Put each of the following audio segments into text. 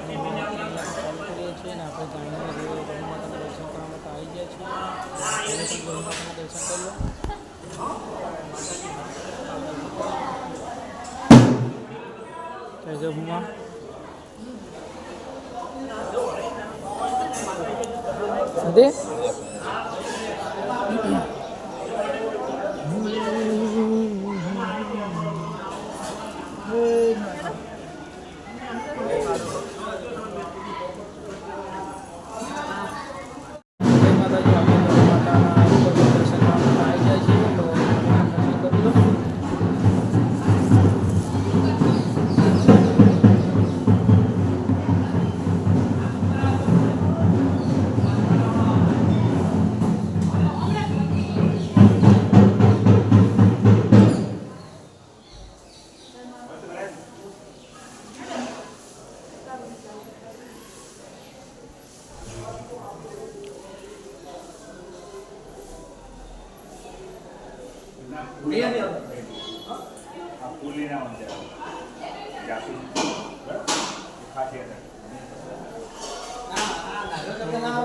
માતાજી આપણે અહીંયા ચાલુ કરીએ છીએ ને આપણે જાણીએ છીએ દર્શન કરવા માટે આવી ગયા છીએ તમે પણ ગૌ માતાના દર્શન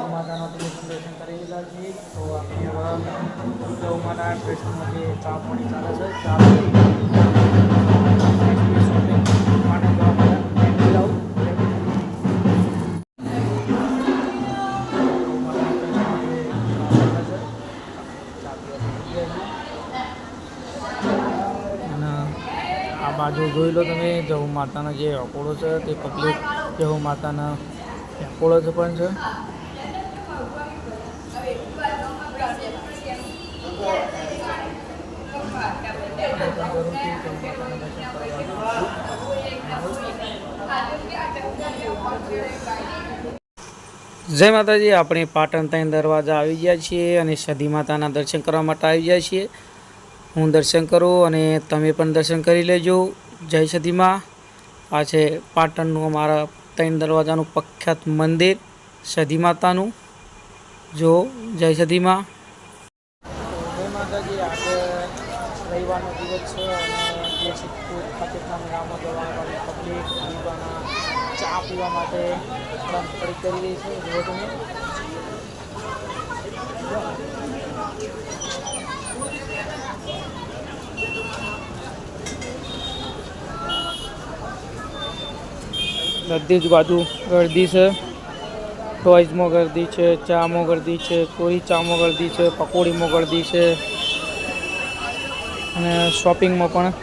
માતાના દર્શન કરી લીધા છે તો આપણે ગૌ માતા ટ્રસ્ટમાં જે ચા પાણી ચાલે છે ચા આ જો જોઈ લો તમે જવું માતાનો જે અકોળો છે તે પબ્લિક જવું માતાના અકોળો છે પણ છે. જય માતાજી, આપણે પાટણ ત્રણ દરવાજા આવી ગયા છીએ અને સદી માતાના દર્શન કરવા માટે આવી ગયા છીએ. હું દર્શન કરું અને તમે પણ દર્શન કરી લેજો. જય સદીમાં આ છે પાટણનું અમારા ત્રણ દરવાજાનું પ્રખ્યાત મંદિર, સધી માતાનું. જો, જય સદીમાં જય પીવા માટે કરી રહી છે. બધી જ બાજુ ગરદી છે. ટોયઝમાં ગરદી છે, ચામાં ગરદી છે કોઈ ચામાં ગરદી છે, પકોડીમાં ગરદી છે. અને શોપિંગમાં પણ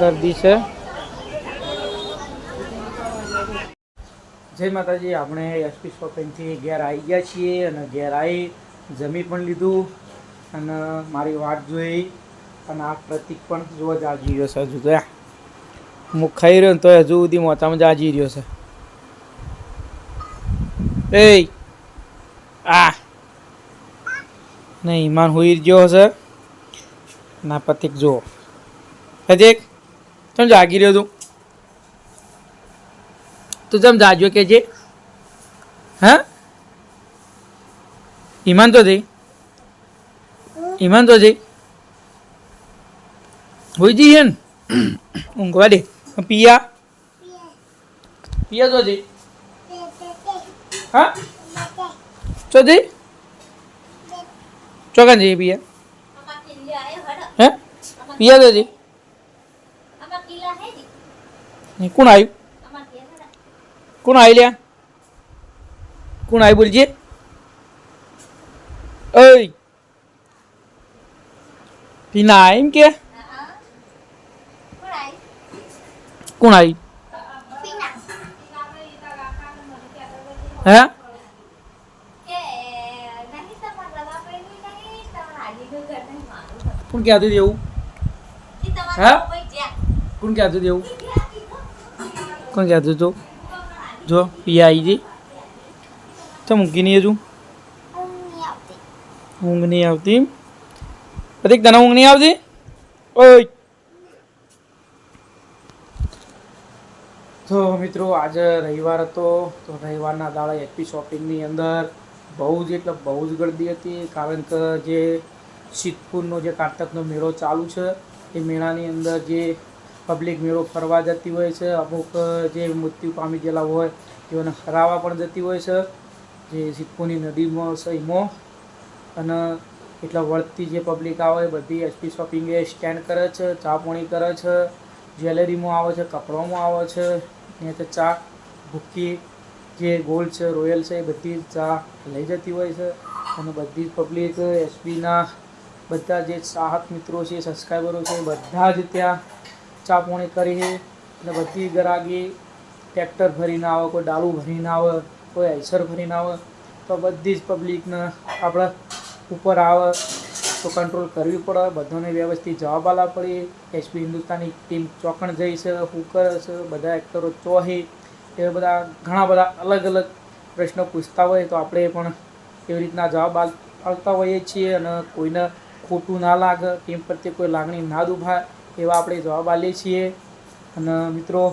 ગરદી છે. જય માતાજી, આપણે એસપી શોપિંગથી ઘેર આવી ગયા છીએ અને ઘેર આવી જમી પણ લીધું અને મારી વાટ જોઈ અને આ પ્રતિક પણ જોવા જ આવી ગયો છે. આ. હું ખાઈ રહ્યો ને તો હજુ સુધી મોચામાં જાજી રહ્યો છે. એ આ! નહીં, ઈમાન હોઈ ગયો હશે. ના, પતિક, જુઓ. પ્રતિક તમે જાગી રહ્યો તું? તું જેમ જાજો કે છે હા? ઈમાન તો જઈ ઈમાન તો જઈ હોઈ જઈએ ને? ઊંઘવા દે. પિયા? પિયા જઈ હા? જઈ ચોકન જઈએ પિયા. હે? પિયા ને કોણ આવ્યું કોણ આવી લ્યા? કોણ આવી બોલજે? ઓય. પીના એમ કે? કોણ આવી? હે? કોણ કહેતું દેવું હે? કોણ કહેતું દેવું કોણ કહેતું તું જો, પિયા આવી જઈ તો મૂકી નહીં હજુ? ઊંઘ નહીં આવતી. પ્રતિક તને ઊંઘ નહીં આવતી? ઓય! તો મિત્રો, આજે રવિવાર હતો. તો રવિવારના દાડા એચપી શોપિંગની અંદર બહુ જ એટલે બહુ જ ગરદી હતી. કારણ કે જે સિદ્ધપુરનો જે કારતકનો મેળો ચાલુ છે, એ મેળાની અંદર જે પબ્લિક મેળો ફરવા જતી હોય છે, અમુક જે મૃત્યુ પામી ગયેલા હોય, તેઓને હરાવા પણ જતી હોય છે, જે સિદ્ધપુરની નદીમાં સહીમો અને એટલા વળતી જે પબ્લિક આવે, બધી એચપી શોપિંગે સ્ટેન્ડ કરે છે, ચા પાણી કરે છે જ્વેલરીમાં આવે છે, કપડામાં આવે છે. ને તો ચા ભૂકી, જે ગોલ્ડ છે, રોયલ છે, એ બધી ચા લઈ જતી હોય છે. અને બધી જ પબ્લિક એસપીના બધા જે ચાહક મિત્રો છે સબસ્ક્રાઈબરો છે બધા જ ત્યાં ચા પોણી કરી છે. અને બધી ગરાગી ટ્રેક્ટર ભરીને આવે, કોઈ ડાળું ભરીને આવે, કોઈ આઈસર ભરીને આવે, તો બધી જ પબ્લિકને આપણે ઉપર આવે. તો કંટ્રોલ કરવી પડે, બધાને વ્યવસ્થિત જવાબ આપવા પડે. એસપી હિન્દુસ્તાની ટીમ ચોકણ જઈ છે, હુકર છે, બધા એક્ટરો ચોહી. એ બધા ઘણા બધા અલગ અલગ પ્રશ્નો પૂછતા હોય તો આપણે પણ એવી રીતના જવાબ આપતા હોઈએ છીએ અને કોઈને ખોટું ના લાગે ટીમ પ્રત્યે કોઈ લાગણી ના દુભાય એવા આપણે જવાબ આલીએ છીએ. અને મિત્રો,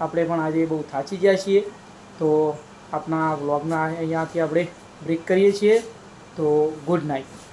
આપણે પણ આજે બહુ થાચી ગયા છીએ. તો આપણા વ્લોગના અહીંયાથી આપણે બ્રેક કરીએ છીએ. તો ગુડ નાઇટ